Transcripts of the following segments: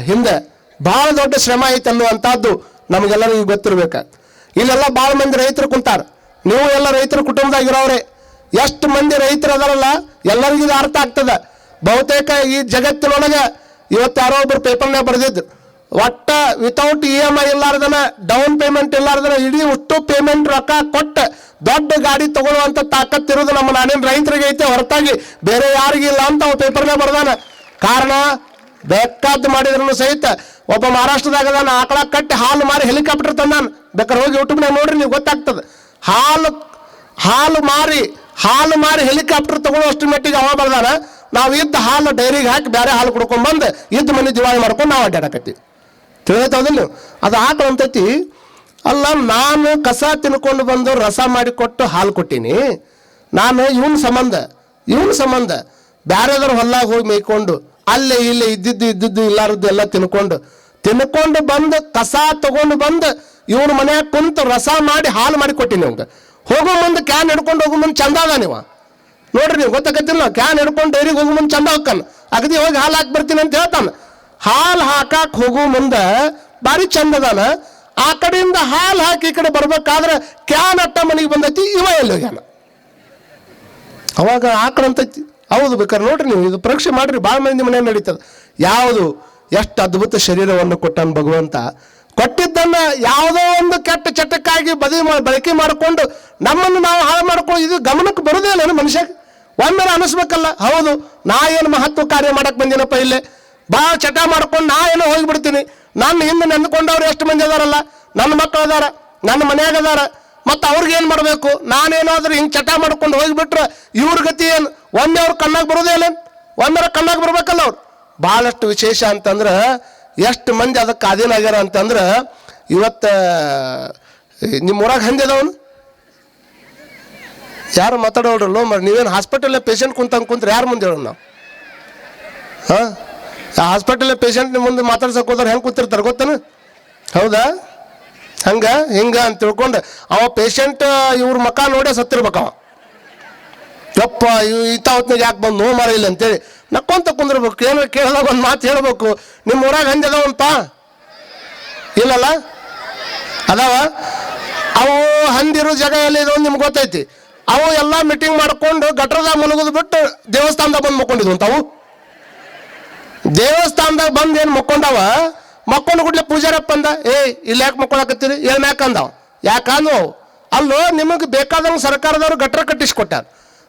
ಹಿಂದೆ ಬಹಳ ದೊಡ್ಡ ಶ್ರಮ ಐತೆ ಅನ್ನುವಂಥದ್ದು ನಮಗೆಲ್ಲರಿಗೂ ಗೊತ್ತಿರ್ಬೇಕು. ಇಲ್ಲೆಲ್ಲ ಭಾಳ ಮಂದಿ ರೈತರು ಕುಂತಾರ. ನೀವು ಎಲ್ಲ ರೈತರ ಕುಟುಂಬದಾಗಿರೋವ್ರೆ ಎಷ್ಟು ಮಂದಿ ರೈತರು ಅದಾರಲ್ಲ, ಎಲ್ಲರಿಗೂ ಇದು ಅರ್ಥ ಆಗ್ತದ. ಬಹುತೇಕ ಈ ಜಗತ್ತಿನೊಳಗೆ ಇವತ್ತು ಯಾರೋ ಒಬ್ರು ಪೇಪರ್ನಾಗ ಬರೆದಿದ್ದು ಒಟ್ಟ ವಿತೌಟ್ ಇ ಎಂ ಐ ಇಲ್ಲಾರ್ದನ ಡೌನ್ ಪೇಮೆಂಟ್ ಇಲ್ಲಾರ್ದನ, ಇಡೀ ಅಷ್ಟು ಪೇಮೆಂಟ್ ರೊಕ್ಕ ಕೊಟ್ಟು ದೊಡ್ಡ ಗಾಡಿ ತಗೊಳ್ಳುವಂತ ತಾಕತ್ತಿರೋದು ನಮ್ಮ ನಾನೇನು ರೈತರಿಗೆ ಐತೆ ಹೊರತಾಗಿ ಬೇರೆ ಯಾರಿಗಿಲ್ಲ ಅಂತ ಅವ ಪೇಪರ್ನಾಗ ಬರ್ದಾನ. ಕಾರಣ ಬೇಕಾದ್ದು ಮಾಡಿದ್ರು ಸಹಿತ ಒಬ್ಬ ಮಹಾರಾಷ್ಟ್ರದಾಗ ನಾನು ಆಕಳ ಕಟ್ಟಿ ಹಾಲು ಮಾರಿ ಹೆಲಿಕಾಪ್ಟರ್ ನಾನು. ಬೇಕಾದ್ರೆ ಹೋಗಿ ಯೂಟ್ಯೂಬ್ನಾಗ ನೋಡ್ರಿ, ನೀವು ಗೊತ್ತಾಗ್ತದೆ. ಹಾಲು ಹಾಲು ಮಾರಿ ಹಾಲು ಮಾರಿ ಹೆಲಿಕಾಪ್ಟರ್ ತಗೊಳ್ಳೋಷ್ಟು ಮಟ್ಟಿಗೆ ಅವ ಬರ್ದಾನ. ನಾವು ಇದ್ದ ಹಾಲು ಡೈರಿಗೆ ಹಾಕಿ ಬೇರೆ ಹಾಲು ಕುಡ್ಕೊಂಡ್ ಬಂದು ಇದ್ದ ಮನೆ ದಿವಾಳಿ ಮಾಡ್ಕೊಂಡು ನಾವು ಅಡ್ಡಾಡಕತ್ತೀವಿ ತಿಳಿದೌದಿಲ್ಲ ನೀವು? ಅದು ಆಕಳು ಅಂತೈತಿ, ಅಲ್ಲ ನಾನು ಕಸ ತಿನ್ಕೊಂಡು ಬಂದು ರಸ ಮಾಡಿಕೊಟ್ಟು ಹಾಲು ಕೊಟ್ಟೀನಿ. ನಾನು ಇವನ್ ಸಂಬಂಧ ಇವನ್ ಸಂಬಂಧ ಬ್ಯಾರೆದವ್ರ ಹೊಲ್ಲಾಗ ಹೋಗಿ ಮೇಯ್ಕೊಂಡು ಅಲ್ಲೇ ಇಲ್ಲಿ ಇದ್ದಿದ್ದು ಇದ್ದಿದ್ದು ಇಲ್ಲಾರದ್ದು ಎಲ್ಲ ತಿನ್ಕೊಂಡು. ತಿನ್ಕೊಂಡು ಬಂದು ಕಸ ತಗೊಂಡು ಬಂದು ಇವನು ಮನ್ಯಾಗ ಕುಂತು ರಸ ಮಾಡಿ ಹಾಲು ಮಾಡಿ ಕೊಟ್ಟಿನಿ ಅವ್ಗೆ ಹೋಗೋ ಮುಂದೆ ಕ್ಯಾನ್ ಹಿಡ್ಕೊಂಡು ಹೋಗೋ ಮುಂದೆ ಚಂದ ಅದ ನೀವ ನೋಡ್ರಿ ನೀವು ಗೊತ್ತಾಗತ್ತಿಲ್ಲ ಕ್ಯಾನ್ ಹಿಡ್ಕೊಂಡು ಡೈರಿಗೆ ಹೋಗೋ ಮುಂದೆ ಚಂದ ಹೋಗ್ತಾನ ಅಗದಿ ಹೋಗಿ ಹಾಲು ಹಾಕಿ ಬರ್ತೀನಿ ಅಂತ ಹೇಳ್ತಾನ. ಹಾಲು ಹಾಕಾಕ್ ಹೋಗೋ ಮುಂದೆ ಭಾರಿ ಚಂದ ಅದಾನ. ಆ ಕಡೆಯಿಂದ ಹಾಲು ಹಾಕಿ ಈ ಕಡೆ ಬರ್ಬೇಕಾದ್ರೆ ಕ್ಯಾನ್ ಅಟ್ಟ ಮನೆಗೆ ಬಂದೈತಿ, ಇವ ಎಲ್ಲಿ ಹೋಗ್ಯಾನ? ಅವಾಗ ಆಕಳಂತೈತಿ ಹೌದು ಬೇಕಾದ್ರೆ ನೋಡ್ರಿ ನೀವು, ಇದು ಪರೀಕ್ಷೆ ಮಾಡ್ರಿ ಭಾಳ ಮಂದಿ ಮನೆ ನಡೀತದೆ. ಯಾವುದು? ಎಷ್ಟು ಅದ್ಭುತ ಶರೀರವನ್ನು ಕೊಟ್ಟನು ಭಗವಂತ. ಕೊಟ್ಟಿದ್ದನ್ನ ಯಾವುದೋ ಒಂದು ಕೆಟ್ಟ ಚಟಕ್ಕಾಗಿ ಬದಿ ಬಳಕೆ ಮಾಡಿಕೊಂಡು ನಮ್ಮನ್ನು ನಾವು ಹಾಳು ಮಾಡ್ಕೊಂಡು ಇದು ಗಮನಕ್ಕೆ ಬರೋದೇ ಇಲ್ಲ ಮನುಷ್ಯ ಒಮ್ಮೆ ಅನಿಸ್ಬೇಕಲ್ಲ, ಹೌದು, ನಾ ಏನು ಮಹತ್ವ ಕಾರ್ಯ ಮಾಡಕ್ ಬಂದಿನಪ್ಪ ಇಲ್ಲಿ. ಭಾಳ ಚಟ ಮಾಡ್ಕೊಂಡು ನಾ ಏನೋ ಹೋಗಿಬಿಡ್ತೀನಿ. ನನ್ನ ಹಿಂದೆ ನೆಂದ್ಕೊಂಡವ್ರು ಎಷ್ಟು ಮಂದಿ ಅದಾರಲ್ಲ? ನನ್ನ ಮಕ್ಕಳು ಅದಾರ, ನನ್ನ ಮನ್ಯಾಗ ಅದಾರ. ಮತ್ತೆ ಅವ್ರಿಗೆ ಏನು ಮಾಡಬೇಕು? ನಾನೇನಾದ್ರೂ ಹಿಂಗೆ ಚಟ ಮಾಡ್ಕೊಂಡು ಹೋಗಿಬಿಟ್ರೆ ಇವ್ರ ಗತಿ ಏನು? ಒಮ್ಮೆ ಅವ್ರ ಕಣ್ಣಾಗ ಬರೋದೇ ಇಲ್ಲ ಒಮ್ಮೆ ಕಣ್ಣಾಗ ಬರ್ಬೇಕಲ್ಲ ಅವ್ರು. ಭಾಳಷ್ಟು ವಿಶೇಷ ಅಂತಂದ್ರೆ ಎಷ್ಟು ಮಂದಿ ಅದಕ್ಕೆ ಅಧೀನ ಆಗ್ಯಾರ ಅಂತಂದ್ರೆ ಇವತ್ತು ನಿಮ್ಮ ಊರಾಗ ಹಂದಿ ಅದಾವನು ಯಾರು ಮಾತಾಡೋಡ್ರಲ್ಲ ಮಾಡಿ ನೀವೇನು ಹಾಸ್ಪಿಟಲ್ ಪೇಷಂಟ್ ಕುಂತ ಕುಂತ್ರೆ ಯಾರು ಮುಂದೆ ಹೇಳೋಣ ನಾವು? ಹಾಂ? ಹಾಸ್ಪಿಟಲ್ ಪೇಷಂಟ್ ಮುಂದೆ ಮಾತಾಡ್ಸಕ್ ಹೋದ್ರೆ ಹೆಂಗೆ ಕೂತಿರ್ತಾರೆ ಗೊತ್ತೇನು? ಹೌದಾ? ಹಂಗ, ಹಿಂಗ ಅಂತ ತಿಳ್ಕೊಂಡು ಅವ ಪೇಷಂಟ್ ಇವ್ರ ಮಕ ನೋಡೇ ಸತ್ತಿರ್ಬೇಕು ಅವ. ಯಪ್ಪ ಇಂಥ ಹೊತ್ನಾಗ ಯಾಕೆ ಬಂದು ನೋವು ಮಾರಿಲ್ಲ ಅಂತೇಳಿ ನಕ್ಕೊಂತ ಕುಂದಿರ್ಬೇಕು. ಏನೋ ಕೇಳಲ್ಲ ಒಂದು ಮಾತು ಹೇಳ್ಬೇಕು. ನಿಮ್ಮ ಊರಾಗ ಅದಾವಂತ? ಇಲ್ಲಲ್ಲ? ಅದಾವ? ಅವು ಹಂದಿರೋ ಜಾಗ ಎಲ್ಲ ಇದು ನಿಮ್ಗೆ ಗೊತ್ತೈತಿ. ಅವು ಎಲ್ಲ ಮೀಟಿಂಗ್ ಮಾಡ್ಕೊಂಡು ಗಟ್ರದಾಗ ಮುಳುಗುದು ಬಿಟ್ಟು ದೇವಸ್ಥಾನದಾಗ ಬಂದು ಅಂತ ಅವು. ದೇವಸ್ಥಾನದಾಗ ಬಂದು ಏನು ಮಕ್ಕೊಂಡವ? ಮಕ್ಕೊಂಡು ಕೂಡಲೇ ಪೂಜಾರಪ್ಪ ಅಂದ, ಏ, ಇಲ್ಲಿ ಯಾಕೆ ಮಕ್ಕೊಳಕತ್ತೀರಿ? ಏನು ಯಾಕೆ ಅಂದವ? ಯಾಕಂದ್ವು? ಅಲ್ಲೋ, ನಿಮಗೆ ಬೇಕಾದಂಗೆ ಸರ್ಕಾರದವರು ಗಟ್ರ ಕಟ್ಟಿಸ್ಕೊಟ್ಟಾರ.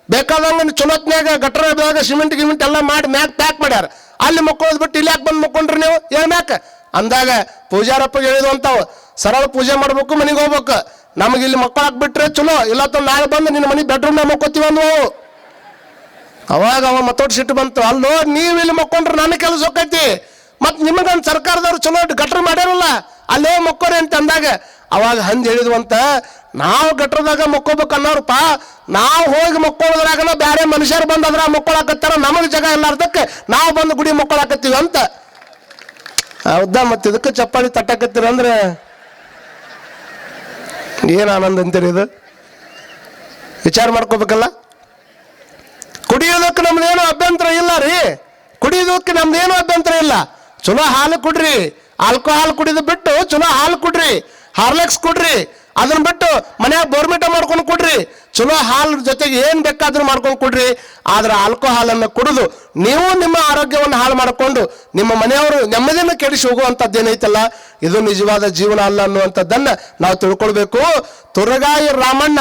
ಬೇಕಾದಂಗೆ ಚಲೋತ್ನಾಗ ಗಟ್ರ ಇದ್ದಾಗ ಸಿಮೆಂಟ್ ಗಿಮೆಂಟ್ ಎಲ್ಲ ಮಾಡಿ ಮ್ಯಾಕ್ ಪ್ಯಾಕ್ ಮಾಡ್ಯಾರ. ಅಲ್ಲಿ ಮಕ್ಕೊಳ್ಳೋದು ಬಿಟ್ಟು ಇಲ್ಲಿ ಯಾಕೆ ಬಂದು ಮಕ್ಕೊಂಡ್ರಿ ನೀವು? ಏನು ಮ್ಯಾಕ ಅಂದಾಗ ಪೂಜಾರಪ್ಪಗೆ ಹೇಳಿದ್ವು ಅಂತಾವ ಸರಳ ಪೂಜೆ ಮಾಡ್ಬೇಕು, ಮನೆಗೆ ಹೋಗ್ಬೇಕು. ನಮಗೆ ಇಲ್ಲಿ ಮಕ್ಕಳು ಹಾಕ್ಬಿಟ್ರೆ ಚಲೋ ಇಲ್ಲ ನಾಳೆ ಬಂದು ನಿನ್ನ ಮನೆ ಬೆಡ್ರೂಮ್ನಾಗ ಮಕ್ಕೋತೀವಿ ಅಂದ್ವು ಅವಾಗ ಅವ ಮತ್ತೊಟ್ಟು ಸಿಟ್ಟು ಬಂತು, ಅಲ್ಲೋ, ನೀವು ಇಲ್ಲಿ ಮಕ್ಕೊಂಡ್ರೆ ನನ್ನ ಕೆಲಸ ಹೋಗೈತಿ ಮತ್ ನಿಮಗೊಂದು ಸರ್ಕಾರದವ್ರು ಚಲೋ ಗಟ್ರ ಮಾಡ್ಯಾರಲ್ಲ, ಅಲ್ಲೇ ಮಕ್ಕೋರಿ ಅಂತ ಅಂದಾಗ, ಅವಾಗ ಹಂದ್ ಹೇಳಿದ್ವಂತ, ನಾವು ಗಟ್ರದಾಗ ಮಕ್ಕೋಬೇಕು ಅನ್ನೋರಪ್ಪ ನಾವು ಹೋಗಿ ಮಕ್ಕೊಳ್ಳೋದ್ರಾಗನ ಬೇರೆ ಮನುಷ್ಯರು ಬಂದು ಅದ್ರ ಮಕ್ಕೊಳಕತ್ತಾರ, ನಮಗೆ ಜಾಗ ಇಲ್ಲಾರ್ದಕ್ಕೆ ನಾವು ಬಂದು ಗುಡಿ ಮಕ್ಕೊಳಕತ್ತೀವಿ ಅಂತ. ಹೌದಾ, ಮತ್ತೆ ಇದಕ್ಕೆ ಚಪ್ಪಾಳಿ ತಟ್ಟಕತ್ತೀರ ಅಂದ್ರೆ? ಏನು ಆನಂದ ಅಂತೀರಿ ಇದು? ವಿಚಾರ ಮಾಡ್ಕೋಬೇಕಲ್ಲ? ಕುಡಿಯೋದಕ್ಕೆ ನಮ್ದೇನು ಅಭ್ಯಂತರ ಇಲ್ಲ ರೀ. ಕುಡಿಯೋದಕ್ಕೆ ನಮ್ದೇನು ಅಭ್ಯಂತರ ಇಲ್ಲ. ಚಲೋ ಹಾಲು ಕುಡ್ರಿ. ಆಲ್ಕೋಹಾಲ್ ಕುಡಿದು ಬಿಟ್ಟು ಚಲೋ ಹಾಲು ಕುಡ್ರಿ. ಹಾರ್ಲೆಕ್ಸ್ ಕುಡ್ರಿ. ಅದನ್ನ ಬಿಟ್ಟು ಮನ್ಯಾಗ ಬೋರ್ಮಿಟ ಮಾಡ್ಕೊಂಡು ಕೊಡ್ರಿ. ಚಲೋ ಹಾಲು ಜೊತೆಗೆ ಏನ್ ಬೇಕಾದ್ರೂ ಮಾಡ್ಕೊಂಡು ಕೊಡ್ರಿ. ಆದ್ರೆ ಆಲ್ಕೋಹಾಲ್ ಆಲ್ಕೋಹಾಲನ್ನು ಕುಡಿದು ನೀವು ನಿಮ್ಮ ಆರೋಗ್ಯವನ್ನು ಹಾಳು ಮಾಡಿಕೊಂಡು ನಿಮ್ಮ ಮನೆಯವರು ನೆಮ್ಮದಿಯನ್ನು ಕೆಡಿಸಿ ಹೋಗುವಂಥದ್ದು ಏನೈತಲ್ಲ? ಇದು ನಿಜವಾದ ಜೀವನ ಅಲ್ಲ ಅನ್ನುವಂಥದ್ದನ್ನ ನಾವು ತಿಳ್ಕೊಳ್ಬೇಕು. ತುರಗಾಯಿ ರಾಮಣ್ಣ,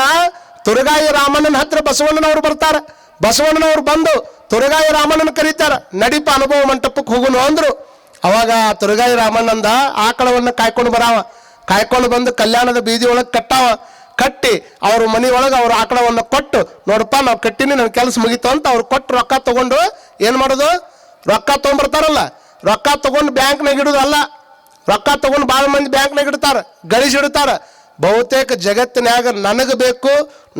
ತುರಗಾಯಿ ರಾಮಣ್ಣನ ಹತ್ರ ಬಸವಣ್ಣನವರು ಬರ್ತಾರೆ. ಬಸವಣ್ಣನವ್ರು ಬಂದು ತುರಗಾಯಿ ರಾಮಣ್ಣನ ಕರೀತಾರ. ನಡಿಪ ಅನುಭವ ಮಂಟಪಕ್ಕೆ ಹೋಗುನು ಅಂದ್ರು. ಅವಾಗ ತುರುಗಾಯಿ ರಾಮಣ್ಣಂದ ಆಕಳವನ್ನ ಕಾಯ್ಕೊಂಡು ಬರಾವ. ಕಾಯ್ಕೊಂಡು ಬಂದು ಕಲ್ಯಾಣದ ಬೀದಿ ಒಳಗೆ ಕಟ್ಟಾವ. ಕಟ್ಟಿ ಅವ್ರ ಮನೆ ಒಳಗೆ ಅವ್ರ ಆಕಳವನ್ನ ಕೊಟ್ಟು, ನೋಡಪ್ಪ ನಾವು ಕಟ್ಟಿನಿ ನನ್ನ ಕೆಲಸ ಮುಗೀತು ಅಂತ ಅವ್ರು ಕೊಟ್ಟು ರೊಕ್ಕ ತಗೊಂಡು ಏನು ಮಾಡೋದು? ರೊಕ್ಕ ತೊಗೊಂಡ್ಬರ್ತಾರಲ್ಲ. ರೊಕ್ಕ ತಗೊಂಡು ಬ್ಯಾಂಕ್ನಾಗ ಇಡೋದಲ್ಲ. ರೊಕ್ಕ ತಗೊಂಡು ಭಾಳ ಮಂದಿ ಬ್ಯಾಂಕ್ನಾಗ ಇಡ್ತಾರೆ. ಗಳಿಸಿ ಇಡ್ತಾರ. ಬಹುತೇಕ ಜಗತ್ತಿನ್ಯಾಗ ನನಗೆ ಬೇಕು,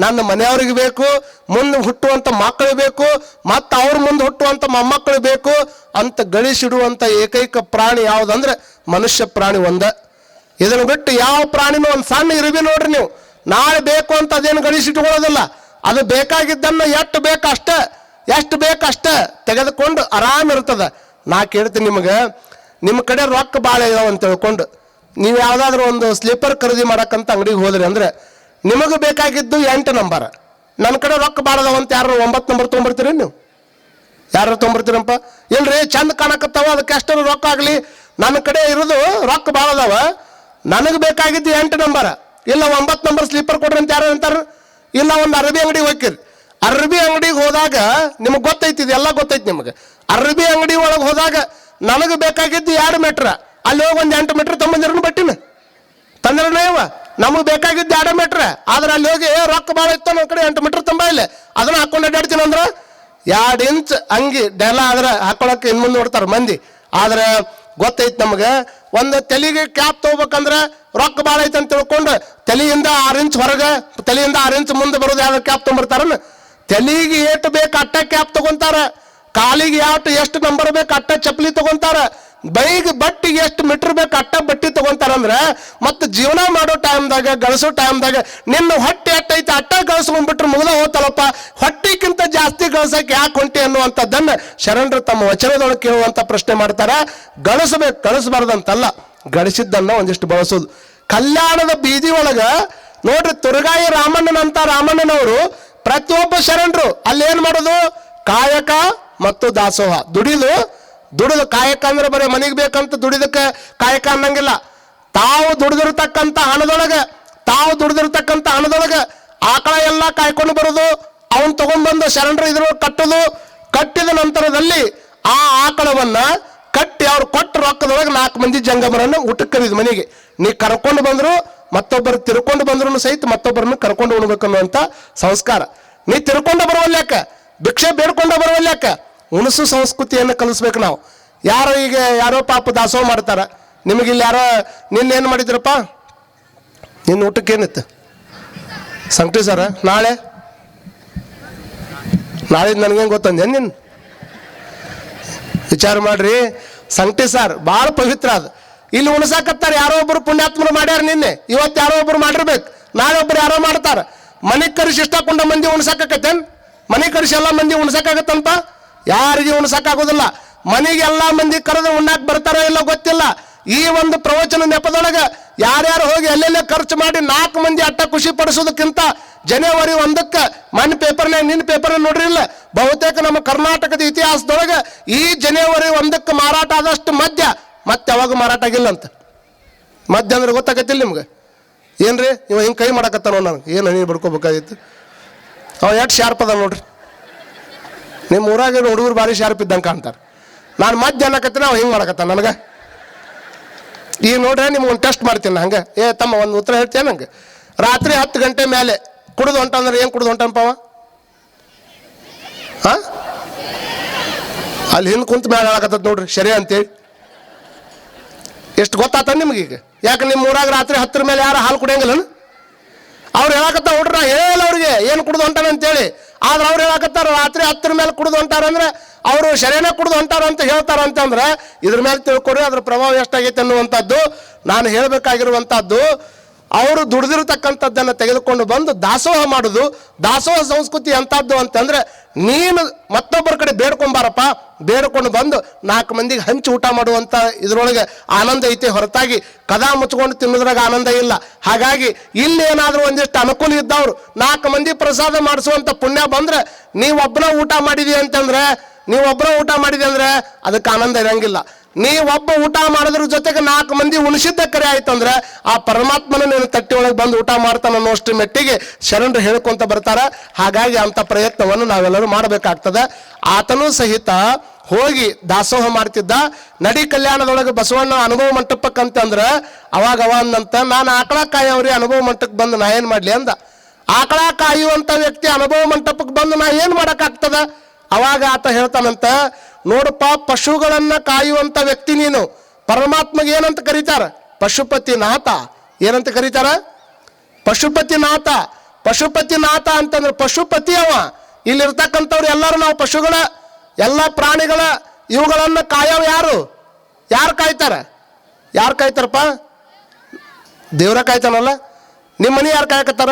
ನನ್ನ ಮನೆಯವ್ರಿಗೆ ಬೇಕು, ಮುಂದೆ ಹುಟ್ಟುವಂತ ಮಕ್ಕಳು ಬೇಕು, ಮತ್ತು ಅವ್ರ ಮುಂದೆ ಹುಟ್ಟುವಂತ ಮೊಮ್ಮಕ್ಕಳು ಬೇಕು ಅಂತ ಗಳಿಸಿಡುವಂಥ ಏಕೈಕ ಪ್ರಾಣಿ ಯಾವುದಂದ್ರೆ ಮನುಷ್ಯ ಪ್ರಾಣಿ ಒಂದ. ಇದನ್ನು ಬಿಟ್ಟು ಯಾವ ಪ್ರಾಣಿನೂ ಒಂದು ಸಣ್ಣ ಇರುವಿ ನೋಡ್ರಿ ನೀವು. ನಾಳೆ ಬೇಕು ಅಂತ ಅದೇನು ಗಳಿಸಿಟ್ಕೊಳ್ಳೋದಿಲ್ಲ ಅದು ಬೇಕಾಗಿದ್ದನ್ನು ಎಷ್ಟು ಬೇಕು ಅಷ್ಟೇ, ಎಷ್ಟು ಬೇಕು ಅಷ್ಟೇ ತೆಗೆದುಕೊಂಡು ಆರಾಮ್ ಇರ್ತದೆ. ನಾ ಕೇಳ್ತೀನಿ ನಿಮಗೆ ನಿಮ್ಮ ಕಡೆ ರೊಕ್ಕ ಭಾಳ ಇದಾವಂತ ತಿಳ್ಕೊಂಡು. ನೀವು ಯಾವುದಾದ್ರೂ ಒಂದು ಸ್ಲೀಪರ್ ಖರೀದಿ ಮಾಡಕ್ಕಂತ ಅಂಗಡಿಗೆ ಹೋದ್ರಿ ಅಂದ್ರೆ ನಿಮಗೆ ಬೇಕಾಗಿದ್ದು ಎಂಟು ನಂಬರ್. ನನ್ನ ಕಡೆ ರೊಕ್ಕ ಅದಾವ ಅಂತ ಯಾರು ಒಂಬತ್ತು ನಂಬರ್ ತೊಗೊಂಬರ್ತೀರಿ ನೀವು? ಯಾರು ತೊಗೊಂಬರ್ತೀರಪ್ಪ? ಇಲ್ರಿ, ಚಂದ ಕಾಣಕತ್ತಾವ, ಅದಕ್ಕೆ ಎಷ್ಟು ರೊಕ್ಕ ಆಗಲಿ. ನನ್ನ ಕಡೆ ಇರೋದು ರೊಕ್ಕ ಬಾಳದವ. ನನಗೆ ಬೇಕಾಗಿದ್ದು ಎಂಟು ನಂಬರ್. ಇಲ್ಲ ಒಂಬತ್ತು ನಂಬರ್ ಸ್ಲೀಪರ್ ಕೊಡ್ರಿ ಅಂತ ಯಾರು ಅಂತಾರ? ಇಲ್ಲ ಒಂದು ಅರಬಿ ಅಂಗಡಿಗೆ ಹೋಗಿರಿ ಅರಬಿ ಅಂಗಡಿಗೆ ಹೋದಾಗ ನಿಮಗೆ ಗೊತ್ತೈತಿ, ಇದೆಲ್ಲ ಗೊತ್ತೈತಿ ನಿಮಗೆ. ಅರಬಿ ಅಂಗಡಿ ಒಳಗೆ ಹೋದಾಗ ನನಗೆ ಬೇಕಾಗಿದ್ದು ಎರಡು ಮೀಟ್ರ ಅಲ್ಲಿ ಹೋಗಿ ಒಂದು ಎಂಟು ಮೀಟ್ರ್ ತೊಂಬಂದಿರನು ಬಟ್ಟಿನ. ತಂದ್ರನ ನಮಗೆ ಬೇಕಾಗಿದ್ದು ಎರಡು ಮೀಟ್ರ್ ಆದ್ರೆ ಅಲ್ಲಿ ಹೋಗಿ ರೊಕ್ಕ ಭಾಳ ಇತ್ತು ನಮ್ಮ ಕಡೆ, ಎಂಟು ಮೀಟ್ರ್ ತುಂಬ ಇಲ್ಲ. ಅದನ್ನ ಹಾಕೊಂಡು ಅಡ್ಡಾಡ್ತೀನಿ ಅಂದ್ರೆ, ಎರಡು ಇಂಚ್ ಅಂಗಿ ಡೆಲ ಆದ್ರೆ ಹಾಕೊಳಕ್ಕೆ ಇನ್ನು ಮುಂದೆ ನೋಡ್ತಾರೆ ಮಂದಿ. ಆದ್ರೆ ಗೊತ್ತೈತೆ ನಮಗೆ, ಒಂದು ತಲೆಗೆ ಕ್ಯಾಪ್ ತೊಗೋಬೇಕಂದ್ರೆ ರೊಕ್ಕ ಭಾಳ ಐತೆ ಅಂತ ತಿಳ್ಕೊಂಡು ತಲೆಯಿಂದ ಆರು ಇಂಚ್ ಹೊರಗೆ, ತಲೆಯಿಂದ ಆರು ಇಂಚ್ ಮುಂದೆ ಬರೋದು ಯಾವ ಕ್ಯಾಪ್ ತೊಗೊಂಬರ್ತಾರನ? ತಲೆಗೆ ಏಟು ಬೇಕು ಅಟ್ಟ ಕ್ಯಾಪ್ ತಗೊಂತಾರ. ಕಾಲಿಗೆ ಯಾವಟ್ಟು ಎಷ್ಟು ನಂಬರ್ ಬೇಕು ಅಟ್ಟ ಚಪ್ಪಲಿ ತಗೊಂತಾರ. ಬೈಗೆ ಬಟ್ಟಿ ಎಷ್ಟು ಮೀಟರ್ ಬೇಕು ಅಟ್ಟ ಬಟ್ಟಿ ತಗೊಂತಾರಂದ್ರೆ, ಮತ್ತೆ ಜೀವನ ಮಾಡೋ ಟೈಮ್ದಾಗ, ಗಳಿಸೋ ಟೈಮ್ದಾಗ, ನಿನ್ನ ಹೊಟ್ಟೆ ಎಟ್ಟೈತೆ, ಅಟ್ಟ ಗಳಿಸ್ಕೊಂಡ್ಬಿಟ್ರೆ ಮುಗಿದ ಹೋತಲಪ್ಪ ಹೊಟ್ಟಿಗಿಂತ ಜಾಸ್ತಿ ಗಳಿಸಕ್ಕೆ ಯಾಕೆ ಹೊಂಟಿ ಅನ್ನುವಂಥದ್ದನ್ನ ಶರಣರು ತಮ್ಮ ವಚನದೊಳಗೆ ಕೇಳುವಂಥ ಪ್ರಶ್ನೆ ಮಾಡ್ತಾರೆ. ಗಳಿಸ್ಬೇಕು, ಗಳಿಸಬಾರ್ದಂತಲ್ಲ, ಗಳಿಸಿದ್ದನ್ನ ಒಂದಿಷ್ಟು ಬಳಸೋದು. ಕಲ್ಯಾಣದ ಬೀದಿ ಒಳಗೆ, ನೋಡ್ರಿ ತುರಗಾಯಿ ರಾಮಣ್ಣನಂತ ರಾಮಣ್ಣನವರು ಪ್ರತಿಯೊಬ್ಬ ಶರಣರು ಅಲ್ಲಿ ಮಾಡೋದು? ಕಾಯಕ ಮತ್ತು ದಾಸೋಹ. ದುಡಿದು ದುಡಿದು ಕಾಯಕ ಅಂದ್ರೆ ಬರೀ ಮನೆಗೆ ಬೇಕಂತ ದುಡಿದಕ್ಕೆ ಕಾಯಕ ಅನ್ನಂಗಿಲ್ಲ. ತಾವು ದುಡಿದಿರ್ತಕ್ಕಂಥ ಹಣದೊಳಗೆ, ತಾವು ದುಡಿದಿರ್ತಕ್ಕಂಥ ಹಣದೊಳಗೆ ಆಕಳ ಎಲ್ಲ ಕಾಯ್ಕೊಂಡು ಬರೋದು, ಅವನ್ ತಗೊಂಡ್ಬಂದು ಶರಣರು ಇದ್ರು ಕಟ್ಟೋದು, ಕಟ್ಟಿದ ನಂತರದಲ್ಲಿ ಆ ಆಕಳವನ್ನ ಕಟ್ಟಿ ಅವ್ರು ಕೊಟ್ಟ ರೊಕ್ಕದೊಳಗೆ ನಾಲ್ಕು ಮಂದಿ ಜಂಗಮರನ್ನು ಊಟಕ್ಕೆ ಕರೀದು ಮನೆಗೆ. ನೀ ಕರ್ಕೊಂಡು ಬಂದ್ರು, ಮತ್ತೊಬ್ಬರು ತಿರ್ಕೊಂಡು ಬಂದ್ರು ಸಹಿತ ಮತ್ತೊಬ್ಬರನ್ನು ಕರ್ಕೊಂಡು ಉಣ್ಬೇಕು ಅನ್ನುವಂಥ ಸಂಸ್ಕಾರ. ನೀ ತಿರ್ಕೊಂಡು ಬರುವಲ್ಯಾಕ? ಭಿಕ್ಷೆ ಬೇಡ್ಕೊಂಡು ಬರುವಲ್ಯಾಕ? ಉಣಸು ಸಂಸ್ಕೃತಿಯನ್ನು ಕಲಿಸ್ಬೇಕು ನಾವು. ಯಾರೋ ಈಗ ಯಾರೋ ಪಾಪ ದಾಸೋಹ ಮಾಡ್ತಾರೆ. ನಿಮಗಿಲ್ಲಿ ಯಾರೋ ನಿನ್ನೇನು ಮಾಡಿದ್ರಪ್ಪ? ನಿನ್ನ ಊಟಕ್ಕೆ ಏನಿತ್ತು? ಸಂಕಟಿ ಸರ, ನಾಳೆ? ನಾಳೆ ನನಗೇನು ಗೊತ್ತಂದೆ ನಿನ್ನ ವಿಚಾರ ಮಾಡ್ರಿ. ಸಂಕಟಿ ಸರ್, ಭಾಳ ಪವಿತ್ರ ಅದು. ಇಲ್ಲಿ ಉಣಸಾಕತ್ತಾರೆ, ಯಾರೋ ಒಬ್ರು ಪುಣ್ಯಾತ್ಮರು ಮಾಡ್ಯಾರ ನಿನ್ನೆ. ಇವತ್ತು ಯಾರೋ ಒಬ್ಬರು ಮಾಡಿರ್ಬೇಕು. ನಾಳೆ ಒಬ್ರು ಯಾರೋ ಮಾಡ್ತಾರೆ. ಮನೆ ಕರೆಸಿ ಇಷ್ಟಕೊಂಡ ಮಂದಿ ಉಣಸಾಕತ್ತೇನು ಮನೆ ಕರೆಸಿ ಎಲ್ಲ ಮಂದಿ ಉಣ್ಸಕ್ಕಾಗತ್ತಂತ ಯಾರಿಗೆ ಉಣ್ಸಕ್ಕಾಗೋದಿಲ್ಲ ಮನೆಗೆ ಎಲ್ಲ ಮಂದಿ ಕರೆದು ಉಣ್ಣಾಕ್ ಬರ್ತಾರೋ ಇಲ್ಲ ಗೊತ್ತಿಲ್ಲ. ಈ ಒಂದು ಪ್ರವಚನ ನೆಪದೊಳಗ ಯಾರ್ಯಾರು ಹೋಗಿ ಎಲ್ಲೆಲ್ಲೇ ಖರ್ಚು ಮಾಡಿ ನಾಲ್ಕು ಮಂದಿ ಅಟ್ಟ ಖುಷಿ ಪಡಿಸೋದಕ್ಕಿಂತ ಜನವರಿ ಒಂದಕ್ಕೆ ಮನ್ ಪೇಪರ್ನಾಗ ನಿನ್ನ ಪೇಪರ್ ನೋಡ್ರಿಲ್ಲ ಬಹುತೇಕ ನಮ್ಮ ಕರ್ನಾಟಕದ ಇತಿಹಾಸದೊಳಗೆ ಈ ಜನವರಿ ಒಂದಕ್ಕೆ ಮಾರಾಟ ಆದಷ್ಟು ಮದ್ಯ. ಮತ್ತೆ ಯಾವಾಗ ಮಾರಾಟ ಆಗಿಲ್ಲ ಅಂತ. ಮದ್ಯ ಅಂದ್ರೆ ಗೊತ್ತಾಗತ್ತಿಲ್ಲ ನಿಮ್ಗೆ? ಏನ್ರಿ? ಇವ ಹಿಂಗೆ ಕೈ ಮಾಡಕತ್ತಾನೋ ನನಗೆ? ಏನು ಹನಿ ಬಡ್ಕೋಬೇಕಾಗಿತ್ತು ಅವ ಎಷ್ಟು ಶಾರ್ಪ್ ಅದ ನೋಡ್ರಿ. ನಿಮ್ಮ ಊರಾಗ ಹುಡುಗರು ಭಾರಿ ಶಾರ್ಪ್ ಇದ್ದಂಗೆ ಕಾಣ್ತಾರೆ. ನಾನು ಮಧ್ಯ ಅನ್ನಕತ್ತೀನಿ ಅವ ಹಿಂಗೆ ಮಾಡಕತ್ತ ನನಗೆ? ಈಗ ನೋಡ್ರೆ ನಿಮ್ಗೆ ಒಂದು ಟೆಸ್ಟ್ ಮಾಡ್ತೀನಿ ಹಂಗೆ ಏ ತಮ್ಮ, ಒಂದು ಉತ್ತರ ಹೇಳ್ತೇನೆ ನಂಗೆ? ರಾತ್ರಿ ಹತ್ತು ಗಂಟೆ ಮೇಲೆ ಕುಡಿದು ಹೊಂಟಂದ್ರೆ ಏನು ಕುಡಿದು ಹೊಂಟನಪ್ಪ ಹಾಂ ಅಲ್ಲಿ ಹಿಂದೆ ಕುಂತ ಮೇಲೆ ಹೇಳಕತ್ತದ ನೋಡ್ರಿ ಸರಿ ಅಂತೇಳಿ. ಎಷ್ಟು ಗೊತ್ತಾತ ನಿಮ್ಗೆ ಈಗ? ಯಾಕೆ ನಿಮ್ಮ ಊರಾಗ ರಾತ್ರಿ ಹತ್ತರ ಮೇಲೆ ಯಾರು ಹಾಲು ಕುಡಿಯಂಗಿಲ್ಲ ಅವ್ರು ಹೇಳಕತ್ತ ಹುಡ್ರ ಹೇಳ ಅವ್ರಿಗೆ, ಏನು ಕುಡ್ದು ಹೊಂಟಾನ ಅಂತೇಳಿ ಆದ್ರೆ ಅವ್ರು ಹೇಳಕತ್ತಾರ, ರಾತ್ರಿ ಹತ್ತರ ಮೇಲೆ ಕುಡಿದು ಹೊಂಟಾರ ಅಂದ್ರೆ ಅವರು ಶರೀರ ಕುಡಿದು ಹೊಂಟಾರ ಅಂತ ಹೇಳ್ತಾರೆ ಅಂತಂದ್ರೆ ಇದ್ರ ಮೇಲೆ ತಿಳ್ಕೊರಿ ಅದ್ರ ಪ್ರಭಾವ ಎಷ್ಟಾಗೈತೆ ಅನ್ನುವಂಥದ್ದು ನಾನು ಹೇಳಬೇಕಾಗಿರುವಂಥದ್ದು. ಅವರು ದುಡಿದಿರತಕ್ಕಂಥದ್ದನ್ನು ತೆಗೆದುಕೊಂಡು ಬಂದು ದಾಸೋಹ ಮಾಡೋದು, ದಾಸೋಹ ಸಂಸ್ಕೃತಿ ಎಂಥದ್ದು ಅಂತಂದ್ರೆ ನೀನು ಮತ್ತೊಬ್ಬರ ಕಡೆ ಬೇಡ್ಕೊಂಬಾರಪ್ಪ, ಬೇಡ್ಕೊಂಡು ಬಂದು ನಾಲ್ಕು ಮಂದಿಗೆ ಹಂಚಿ ಊಟ ಮಾಡುವಂಥ ಇದ್ರೊಳಗೆ ಆನಂದ ಐತೆ ಹೊರತಾಗಿ ಕದಾ ಮುಚ್ಕೊಂಡು ತಿನ್ನೋದ್ರಾಗ ಆನಂದ ಇಲ್ಲ. ಹಾಗಾಗಿ ಇಲ್ಲಿ ಏನಾದರೂ ಒಂದಿಷ್ಟು ಅನುಕೂಲ ಇದ್ದವ್ರು ನಾಲ್ಕು ಮಂದಿ ಪ್ರಸಾದ ಮಾಡಿಸುವಂಥ ಪುಣ್ಯ ಬಂದ್ರೆ ನೀವೊಬ್ಬನ ಊಟ ಮಾಡಿದಿ ಅಂತಂದ್ರೆ ನೀವೊಬ್ಬರ ಊಟ ಮಾಡಿದೆ ಅಂದ್ರೆ ಅದಕ್ಕೆ ಆನಂದ ಇರಂಗಿಲ್ಲ. ನೀವೊಬ್ಬ ಊಟ ಮಾಡಿದ್ರ ಜೊತೆಗೆ ನಾಲ್ಕು ಮಂದಿ ಉಣಿಸಿದ್ದ ಕರೆ ಆಯ್ತಂದ್ರೆ ಆ ಪರಮಾತ್ಮನ ನೀನು ತಟ್ಟಿ ಒಳಗೆ ಬಂದು ಊಟ ಮಾಡ್ತಾನೆ ಅನ್ನೋಷ್ಟು ಮೆಟ್ಟಿಗೆ ಶರಣರು ಹೇಳ್ಕೊಂತ ಬರ್ತಾರೆ. ಹಾಗಾಗಿ ಅಂತ ಪ್ರಯತ್ನವನ್ನು ನಾವೆಲ್ಲರೂ ಮಾಡಬೇಕಾಗ್ತದೆ. ಆತನೂ ಸಹಿತ ಹೋಗಿ ದಾಸೋಹ ಮಾಡ್ತಿದ್ದ. ನಡಿ ಕಲ್ಯಾಣದೊಳಗೆ ಬಸವಣ್ಣ ಅನುಭವ ಮಂಟಪಕ್ಕಂತಂದ್ರೆ ಅವಾಗ ಅವ ಅಂದಂತ ನಾನು ಆಕಳ ಕಾಯವ್ರಿ ಅನುಭವ ಮಂಟಪಕ್ಕೆ ಬಂದು ನಾ ಏನು ಮಾಡ್ಲಿ ಅಂದ. ಆಕಳ ಕಾಯುವಂಥ ವ್ಯಕ್ತಿ ಅನುಭವ ಮಂಟಪಕ್ಕೆ ಬಂದು ನಾ ಏನು ಮಾಡಕ್ಕಾಗ್ತದ? ಅವಾಗ ಆತ ಹೇಳ್ತಾನಂತ, ನೋಡಪ್ಪ, ಪಶುಗಳನ್ನ ಕಾಯುವಂತ ವ್ಯಕ್ತಿ ನೀನು. ಪರಮಾತ್ಮಗೆ ಏನಂತ ಕರೀತಾರ? ಪಶುಪತಿ ನಾಥ ಏನಂತ ಕರೀತಾರ? ಪಶುಪತಿ ನಾಥ ಅಂತಂದ್ರೆ ಪಶುಪತಿ ಅವ. ಇಲ್ಲಿರ್ತಕ್ಕಂಥವ್ರು ಎಲ್ಲರೂ ನಾವು ಪಶುಗಳ, ಎಲ್ಲ ಪ್ರಾಣಿಗಳ, ಇವುಗಳನ್ನ ಕಾಯೋ ಯಾರು? ಯಾರು ಕಾಯ್ತಾರ? ಯಾರು ಕಾಯ್ತಾರಪ್ಪ? ದೇವ್ರ ಕಾಯ್ತಾನಲ್ಲ? ನಿಮ್ಮ ಮನೆ ಯಾರು ಕಾಯಕತ್ತಾರ?